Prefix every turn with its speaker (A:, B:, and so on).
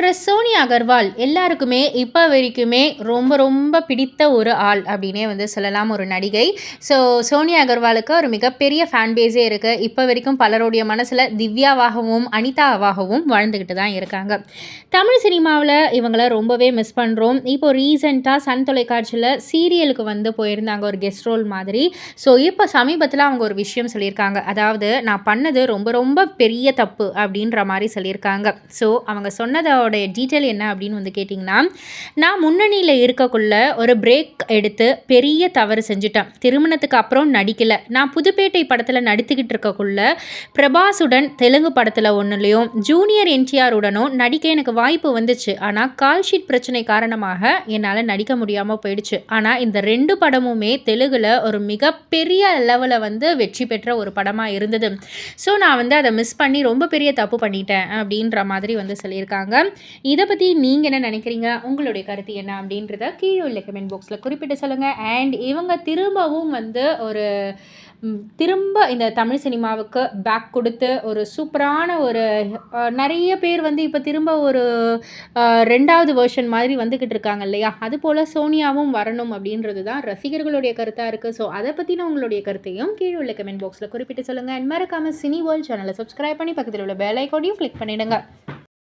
A: Actress Sonia Agarwal எல்லாருக்குமே இப்போ வரைக்குமே ரொம்ப ரொம்ப பிடித்த ஒரு ஆள் அப்படின்னே வந்து சொல்லலாம் ஒரு நடிகை. ஸோ சோனியா அகர்வாலுக்கு ஒரு மிகப்பெரிய ஃபேன் பேஸே இருக்குது இப்போ வரைக்கும் பலருடைய மனசில் திவ்யாவாகவும் அனிதாவாகவும் வாழ்ந்துக்கிட்டு தான் இருக்காங்க. தமிழ் சினிமாவில் இவங்கள ரொம்பவே மிஸ் பண்ணுறோம் இப்போ ரீசெண்டாக சன் தொலைக்காட்சியில் சீரியலுக்கு வந்து போயிருந்தாங்க ஒரு கெஸ்ட் ரோல் மாதிரி. ஸோ இப்போ சமீபத்தில் அவங்க ஒரு விஷயம் சொல்லியிருக்காங்க. அதாவது நான் பண்ணது ரொம்ப ரொம்ப பெரிய தப்பு அப்படின்ற மாதிரி சொல்லியிருக்காங்க. ஸோ அவங்க சொன்னதோடைய டீட்டெயில் என்ன அப்படின்னு வந்து கேட்டிங்கன்னா நான் முன்னணியில் இருக்கக்குள்ள ஒரு பிரேக் எடுத்து பெரிய தவறு செஞ்சுட்டேன். திருமணத்துக்கு அப்புறம் நடிக்கலை. நான் புதுப்பேட்டை படத்தில் நடித்துக்கிட்டு இருக்கக்குள்ள பிரபாஸுடன் தெலுங்கு படத்தில் ஒன்றுலையும் ஜூனியர் என்டிஆருடனும் நடிக்க எனக்கு வாய்ப்பு வந்துச்சு. ஆனால் கால் ஷீட் பிரச்சனை காரணமாக என்னால் நடிக்க முடியாமல் போயிடுச்சு. ஆனால் இந்த ரெண்டு படமுமே தெலுங்கில் ஒரு மிகப்பெரிய லெவலில் வந்து வெற்றி பெற்ற ஒரு படமாக இருந்தது. ஸோ நான் வந்து அதை மிஸ் பண்ணி ரொம்ப பெரிய தப்பு பண்ணிட்டேன் அப்படின்ற மாதிரி வந்து சொல்லியிருக்காங்க. இதை பற்றி நீங்கள் என்ன நினைக்கிறீங்க? உங்களுடைய கருத்து என்ன அப்படின்றத கீழே உள்ள கமெண்ட் பாக்ஸில் குறிப்பிட்டு சொல்லுங்கள் அண்ட் இவங்க திரும்பவும் வந்து ஒரு திரும்ப இந்த தமிழ் சினிமாவுக்கு பேக் கொடுத்து ஒரு சூப்பரான ஒரு நிறைய பேர் வந்து இப்போ திரும்ப ஒரு ரெண்டாவது வேர்ஷன் மாதிரி வந்துக்கிட்டு இருக்காங்க இல்லையா? அது போல் சோனியாவும் வரணும் அப்படின்றது தான் ரசிகர்களுடைய கருத்தாக இருக்குது ஸோ அதை பற்றின உங்களுடைய கருத்தையும் கீழே உள்ள கமெண்ட் பாக்ஸில் குறிப்பிட்டு சொல்லுங்கள் அண்ட் மறக்காமல் சினி வேர்ல்ட் சேனலை சப்ஸ்கிரைப் பண்ணி பக்கத்தில் உள்ள பெல் ஐக்கோடையும் கிளிக் பண்ணிவிடுங்க